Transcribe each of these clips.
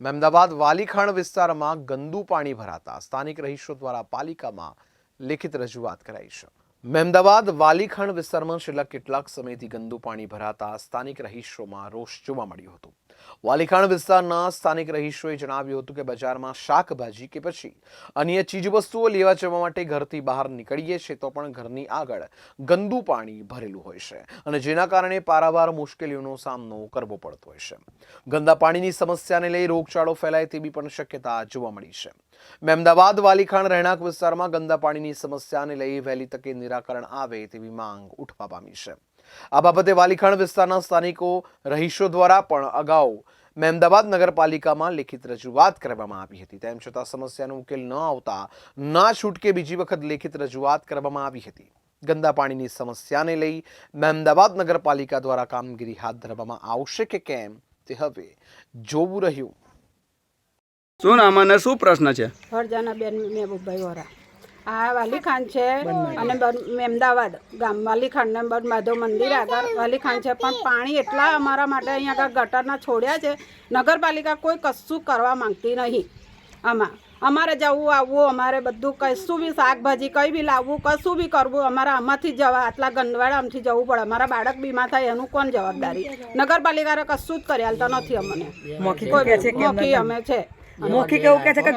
મહેમદાબાદ વાલીખાણ વિસ્તારમાં ગંદુ પાણી ભરાતા સ્થાનિક રહીશો દ્વારા પાલિકામાં લેખિત રજૂઆત કરાઈ છે. મહેમદાબાદ વાલીખાણ વિસ્તારમાં છેલ્લા કેટલાક સમયથી ગંદુ પાણી ભરાતા સ્થાનિક રહીશોમાં રોષ જોવા મળ્યો હતો. વાલીખાણ વિસ્તારના સ્થાનિક રહીશોએ જણાવ્યું હતું કે બજારમાં શાકભાજી કે પછી અન્ય ચીજવસ્તુઓ લેવા જવા માટે ઘરથી બહાર નીકળીએ છીએ તો પણ ઘરની આગળ ગંદુ પાણી ભરેલું હોય છે અને જેના કારણે પારાવાર મુશ્કેલીઓનો સામનો કરવો પડતો હોય છે. ગંદા પાણીની સમસ્યાને લઈ રોગચાળો ફેલાય તેવી પણ શક્યતા જોવા મળી છે. મહેમદાવાદ વાલીખાણ રહેણાંક વિસ્તારમાં ગંદા પાણીની સમસ્યાને લઈ વહેલી તકે નિરાકરણ આવે તેવી માંગ ઉઠવા પામી છે. આ બાબતે વાલીખાણ વિસ્તારના સ્થાનિકો રહીશો દ્વારા પણ અગાઉ મહેમદાબાદ નગરપાલિકામાં લેખિત રજૂઆત કરવામાં આવી હતી. તેમ છતાં સમસ્યાનો ઉકેલ ન આવતા ના છૂટકે બીજી વખત લેખિત રજૂઆત કરવામાં આવી હતી. ગંદા પાણીની સમસ્યાને લઈ મહેમદાબાદ નગરપાલિકા દ્વારા કામગીરી હાથ ધરવામાં આવશે કે કેમ તે હવે જોવું રહ્યું. શું નામ અને શું પ્રશ્ન છે? હરજાના બેન મેહબૂબભાઈ વોરા. આ વાલીખાન છે અને મહેમદાવાદ ગામ વાલીખાન ને માધવ મંદિર આગળ વાલીખાન છે. પણ પાણી એટલા અમારા માટે અહીંયા આગળ ગટરના છોડ્યા છે. નગરપાલિકા કોઈ કશું કરવા માંગતી નહીં. આમાં અમારે જવું આવવું અમારે બધું કશું બી શાકભાજી કંઈ બી લાવવું કશું બી કરવું અમારે આમાંથી જવા આટલા ગંદવાડામાંથી જવું પડે. અમારા બાળક બીમાર થાય એનું કોણ જવાબદારી? નગરપાલિકાએ કશું જ કરી આલતા નથી અમને. કોઈ અમે છે. મોખી એવું કહે છે કે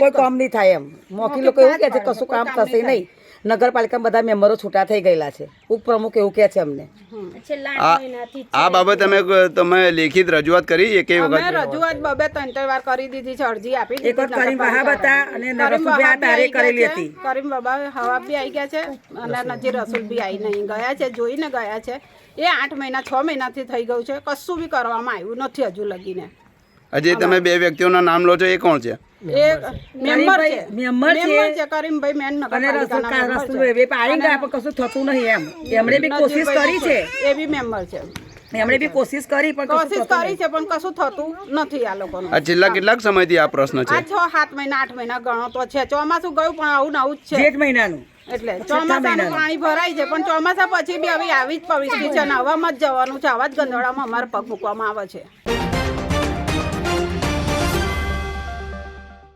કોઈ કામ નહીં થાય એમ. મોખી લોકો એવું કહે છે કશું કામ થશે નહીં નગરપાલિકામાં બધા મેમ્બરો છૂટા થઈ ગયેલા છે. ઉપપ્રમુખ એવું કહે છે અમને. આ બાબત અમે તમે તમે લેખિત રજૂઆત કરી એક વખત રજૂઆત બબે ત્રણ ત્રણ વાર કરી દીધી છે અરજી આપી એક વખત દીધી કરીમ વહાબ હતા અને કરીમ નરસુભાઈ તારે કરેલી હતી. કરીમ બાબા હવા બી આવી ગયા છે. અને નજીર રસુલ બી આવી નહીં ગયા છે જોઈને ગયા છે. એ આઠ મહિના છ મહિનાથી થઈ ગયું છે. કશું બી કરવામાં આવ્યું નથી હજુ લગીને. હજી તમે બે વ્યક્તિઓના નામ લો છો એ કોણ છે? મેમ્બર છે. મેમ્બર છે. કરીમભાઈ મેન અને નગરપાલિકાના મેમ્બર રસુલ છે. એ પાણી ગયા પણ કશું થતું નહીં એમ. એમણે બી કોશિશ કરી છે એ બી મેમ્બર છે. એમણે બી કોશિશ કરી પણ કશું કોશિશ થતું કરી છે પણ કશું થતું નથી આ લોકોનું. આ છેલ્લા કેટલાક સમયથી આ પ્રશ્ન આ છ સાત મહિના આઠ મહિના ગણો તો છે. ચોમાસું ગયું પણ આવું નવું આવું જ છે. જેઠ મહિનાનું. એટલે ચોમાસાનું પાણી ભરાય છે પણ ચોમાસા પછી બી હવે આવી જ પરિસ્થિતિ છે ને હવામાં જ જવાનું છે. આવા જ ગંદવાડામાં અમારે પગ મૂકવામાં આવે છે.